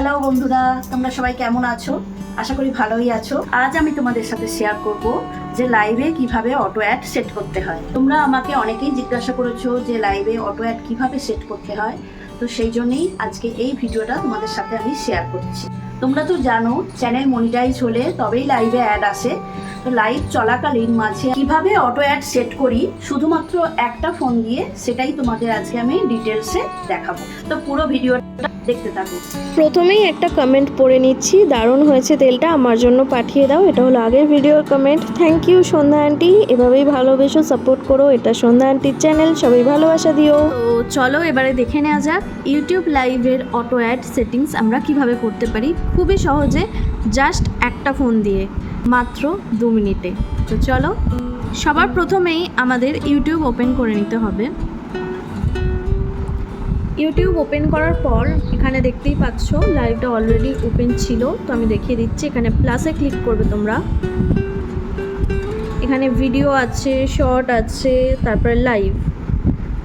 Hello বন্ধুরা, তোমরা সবাই কেমন আছো? আশা করি ভালোই আছো। আজ আমি তোমাদের সাথে শেয়ার করব যে লাইভে কীভাবে অটো অ্যাড সেট করতে হয়। তোমরা আমাকে অনেকেই জিজ্ঞাসা করেছ যে লাইভে অটো অ্যাড কীভাবে সেট করতে হয়। তো সেই জন্যেই আজকে এই ভিডিওটা তোমাদের সাথে আমি শেয়ার করছি। তোমরা তো জানো চ্যানেল মনিটাইজ হলে তবেই লাইভে অ্যাড আসে। তো লাইভ চলাকালীন মাঝে কীভাবে অটো অ্যাড সেট করি শুধুমাত্র একটা ফোন দিয়ে সেটাই তোমাদের আজকে আমি ডিটেলসে দেখাবো। তো পুরো ভিডিওটা দেখতে থাকো। প্রথমেই একটা কমেন্ট পড়ে নিচ্ছি দারুণ হয়েছে তেলটা আমার জন্য পাঠিয়ে দাও। এটা হলো আগের ভিডিওর comment thank you Sandhya aunty এভাবেই ভালোবেসো সাপোর্ট করো। এটা সন্ধ্যা আন্টির চ্যানেল সবাই ভালোবাসা দিও। তো চলো এবারে দেখে নেওয়া যাক ইউটিউব লাইভের অটো অ্যাড সেটিংস আমরা কীভাবে করতে পারি। খুবই সহজে জাস্ট একটা ফোন দিয়ে, মাত্র দু মিনিটে। তো চলো, সবার প্রথমেই আমাদের ইউটিউব ওপেন করে নিতে হবে। ইউটিউব ওপেন করার পর এখানে দেখতেই পাচ্ছ লাইভটা অলরেডি ওপেন ছিল। তো আমি দেখিয়ে দিচ্ছি, এখানে প্লাসে ক্লিক করবে তোমরা। এখানে ভিডিও আছে শর্ট আছে, তারপরে লাইভ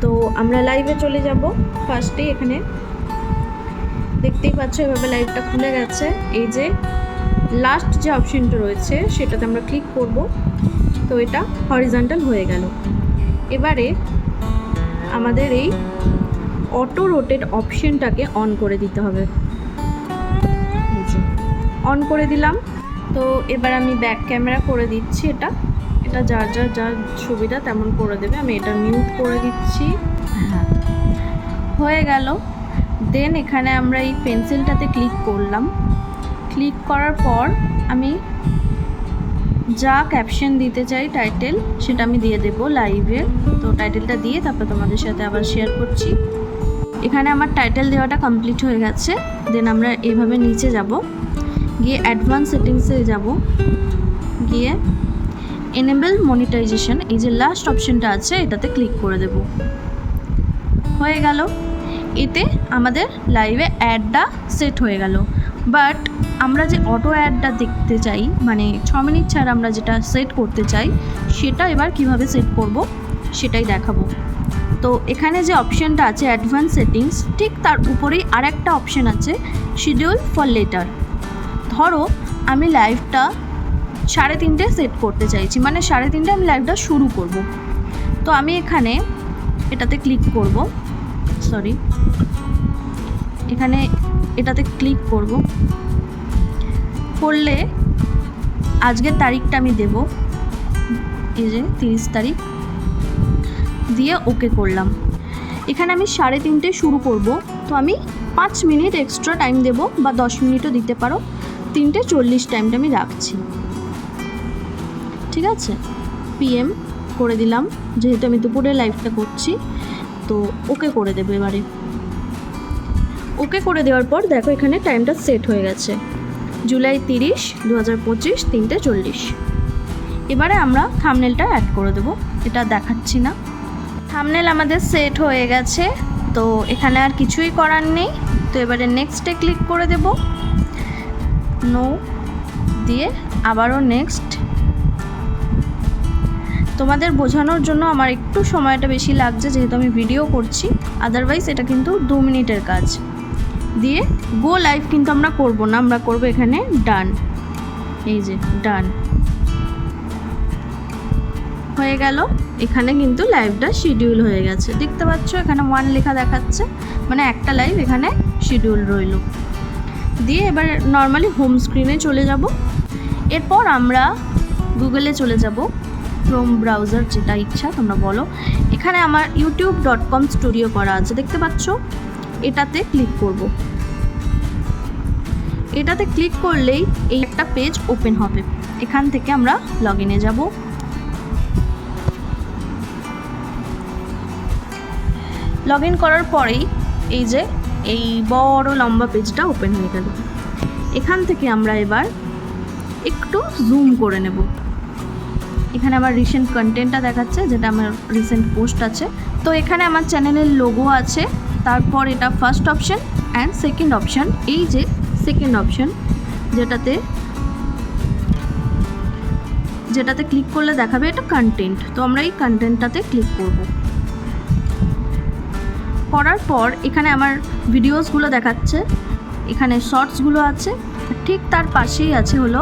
তো আমরা লাইভে চলে যাব। ফার্স্টে এখানে দেখতেই পাচ্ছ এভাবে লাইটটা খুলে গেছে। এই যে লাস্ট যে অপশনটা রয়েছে সেটাতে আমরা ক্লিক করব। তো এটা হরিজন্টাল হয়ে গেল। এবারে আমাদের এই অটো রোটেট অপশনটাকে অন করে দিতে হবে। অন করে দিলাম। তো এবার আমি ব্যাক ক্যামেরা করে দিচ্ছি এটা। এটা যার যার যার সুবিধা তেমন করে দেবে। আমি এটা মিউট করে দিচ্ছি। হ্যাঁ। হয়ে গেল। দেন এখানে আমরা এই পেন্সিলটাতে ক্লিক করলাম। ক্লিক করার পর আমি যা ক্যাপশন দিতে চাই টাইটেল সেটা আমি দিয়ে দেবো লাইভে তো টাইটেলটা দিয়ে তারপর তোমাদের সাথে আবার শেয়ার করছি। এখানে আমার টাইটেল দেওয়াটা কমপ্লিট হয়ে গেছে। দেন আমরা এইভাবে নিচে যাব। গিয়ে অ্যাডভান্স সেটিংসে যাব। গিয়ে এনেবল মনিটাইজেশন এই যে লাস্ট অপশনটা আছে, এটাতে ক্লিক করে দেব। হয়ে গেল। এতে আমাদের লাইভে অ্যাডটা সেট হয়ে গেল। বাট আমরা যে অটো অ্যাডটা দেখতে চাই মানে ছ মিনিট ছাড়া আমরা যেটা সেট করতে চাই, সেটা এবার কীভাবে সেট করব, সেটাই দেখাবো। তো এখানে যে অপশানটা আছে অ্যাডভান্স সেটিংস ঠিক তার উপরেই আরেকটা অপশান আছে শিডিউল ফর লেটার ধরো, আমি লাইভটা সাড়ে তিনটে সেট করতে চাইছি মানে সাড়ে তিনটে আমি লাইভটা শুরু করব। তো আমি এখানে এটাতে ক্লিক করব। সরি এখানে এটাতে ক্লিক করব। করলে আজকের তারিখটা আমি দেব। এই যে তিরিশ তারিখ। দিয়ে ওকে করলাম। এখানে আমি সাড়ে তিনটে শুরু করব। তো আমি পাঁচ মিনিট এক্সট্রা টাইম দেব বা দশ মিনিটও দিতে পারো। তিনটে চল্লিশ টাইমটা আমি রাখছি। ঠিক আছে? পিএম করে দিলাম। যেহেতু আমি দুপুরে লাইভটা করছি। তো ওকে করে দেবো এবারে। ওকে করে দেওয়ার পর দেখো এখানে টাইমটা সেট হয়ে গেছে। জুলাই তিরিশ দু হাজার পঁচিশ, তিনটে চল্লিশ। এবারে আমরা থামনেলটা অ্যাড করে দেবো। এটা দেখাচ্ছি না। থামনেল আমাদের সেট হয়ে গেছে। তো এখানে আর কিছুই করার নেই। তো এবারে নেক্সটে ক্লিক করে দেব। নো দিয়ে আবারও নেক্সট তোমাদের বোঝানোর জন্য আমার একটু সময়টা বেশি লাগছে, যেহেতু আমি ভিডিও করছি। আদারওয়াইজ এটা কিন্তু দু মিনিটের কাজ। দিয়ে গো লাইভ কিন্তু আমরা করব না, আমরা করব এখানে ডান এই যে ডান হয়ে গেল। এখানে কিন্তু লাইভটা শিডিউল হয়ে গেছে। দেখতে পাচ্ছ, এখানে ওয়ান লেখা দেখাচ্ছে। মানে একটা লাইভ এখানে শিডিউল রইল। দিয়ে এবার নর্মালি হোম স্ক্রিনে চলে যাব। এরপর আমরা গুগলে চলে যাব। ক্রোম ব্রাউজার যেটা ইচ্ছা, তোমরা বলো। এখানে আমার ইউটিউব ডট কম স্টুডিও করা আছে, দেখতে পাচ্ছ? এটাতে ক্লিক করব। এটাতে ক্লিক করলেই এই একটা পেজ ওপেন হবে। এখান থেকে আমরা লগ ইনে যাব। লগ ইন করার পরেই এই যে এই বড় লম্বা পেজটা ওপেন হয়ে গেল। এখান থেকে আমরা এবার একটু জুম করে নেব। এখানে আমার রিসেন্ট কন্টেন্টটা দেখাচ্ছে, যেটা আমার রিসেন্ট পোস্ট আছে। তো এখানে আমার চ্যানেলের লোগো আছে, তারপর এটা first option and second option এই যে সেকেন্ড অপশন যেটাতে যেটাতে ক্লিক করলে দেখাবে এটা কন্টেন্ট তো আমরা এই কন্টেন্টটাতে ক্লিক করব। করার পর এখানে আমার ভিডিওসগুলো দেখাচ্ছে, এখানে শর্টসগুলো আছে, ঠিক তার পাশেই আছে হলো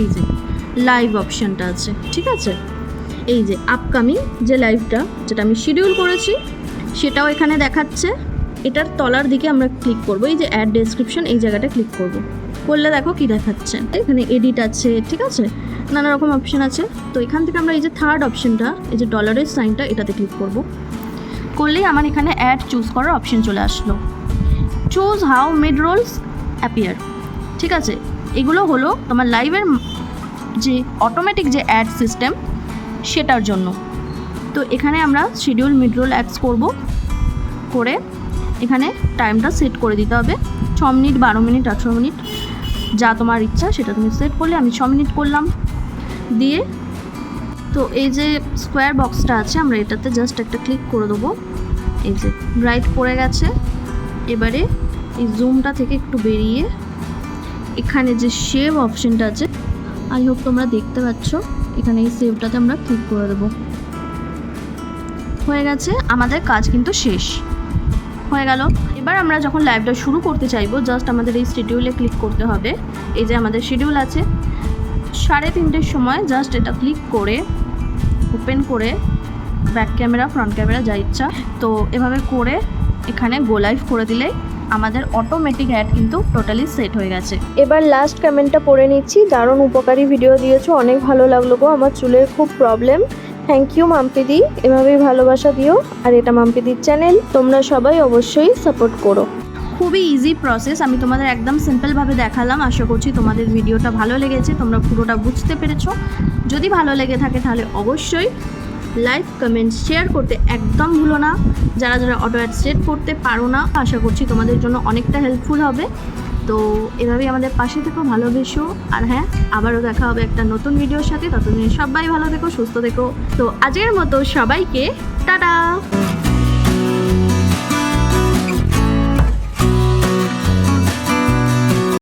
এই যে লাইভ অপশানটা আছে, ঠিক আছে? এই যে আপকামিং যে লাইভটা যেটা আমি শিডিউল করেছি, সেটাও এখানে দেখাচ্ছে। এটার তলার দিকে আমরা ক্লিক করব, এই যে অ্যাড ডেসক্রিপশন এই জায়গাটা ক্লিক করব। করলে দেখো কি দেখাচ্ছে। এখানে এডিট আছে, ঠিক আছে? নানা রকম অপশন আছে। তো এখান থেকে আমরা এই যে থার্ড অপশনটা এই যে ডলারের সাইনটা এটাতে ক্লিক করব। করলেই আমার এখানে অ্যাড চুজ করার অপশন চলে আসলো। Choose how mid rolls appear ঠিক আছে? এগুলো হলো তোমার লাইভের যে অটোমেটিক যে অ্যাড সিস্টেম সেটার জন্য। তো এখানে আমরা শিডিউল মিড রোল অ্যাডস করব। করে এখানে টাইমটা সেট করে দিতে হবে। ছ মিনিট, বারো মিনিট, আঠেরো মিনিট, যা তোমার ইচ্ছা সেটা তুমি সেট করলে আমি ছ মিনিট করলাম। দিয়ে তো এই যে স্কোয়ার বক্সটা আছে, আমরা এটাতে জাস্ট একটা ক্লিক করে দেবো। এই যে ব্রাইট পড়ে গেছে। এবারে এই জুমটা থেকে একটু বেরিয়ে এখানে যে সেভ অপশনটা আছে আই হোপ তোমরা দেখতে পাচ্ছ। এখানে এই সেভটাতে আমরা ক্লিক করে দেবো। হয়ে গেছে, আমাদের কাজ কিন্তু শেষ। হয়ে গেল। এবার আমরা যখন লাইভটা শুরু করতে চাইব জাস্ট আমাদের এই শিডিউলে ক্লিক করতে হবে। এই যে আমাদের শিডিউল আছে, সাড়ে তিনটের সময় জাস্ট এটা ক্লিক করে ওপেন করে ব্যাক ক্যামেরা ফ্রন্ট ক্যামেরা যা ইচ্ছা। তো এভাবে করে এখানে গো লাইভ করে দিলে আমাদের অটোমেটিক অ্যাড কিন্তু টোটালি সেট হয়ে গেছে। এবার লাস্ট কমেন্টটা পড়ে নিচ্ছি। দারুণ উপকারী ভিডিও দিয়েছ। অনেক ভালো লাগল গো। আমার চুলের খুব প্রবলেম থ্যাংক ইউ মাম্পিদি। এভাবেই ভালোবাসা দিও। আর এটা মাম্পিদির চ্যানেল তোমরা সবাই অবশ্যই সাপোর্ট করো। খুবই ইজি প্রসেস আমি তোমাদের একদম সিম্পলভাবে দেখালাম। আশা করছি তোমাদের ভিডিওটা ভালো লেগেছে। তোমরা পুরোটা বুঝতে পেরেছ। যদি ভালো লেগে থাকে তাহলে অবশ্যই লাইক, কমেন্ট, শেয়ার করতে একদম ভুলো না। যারা যারা অটো অ্যাড সেট করতে পারো না, আশা করছি তোমাদের জন্য অনেকটা হেল্পফুল হবে। তো এভাবেই আমাদের পাশে থেকো, ভালোবেসো। আর হ্যাঁ আবারও দেখা হবে একটা নতুন ভিডিওর সাথে। ততদিন সবাই ভালো থেকো, সুস্থ থেকো। তো আজকের মতো সবাইকে টাটা!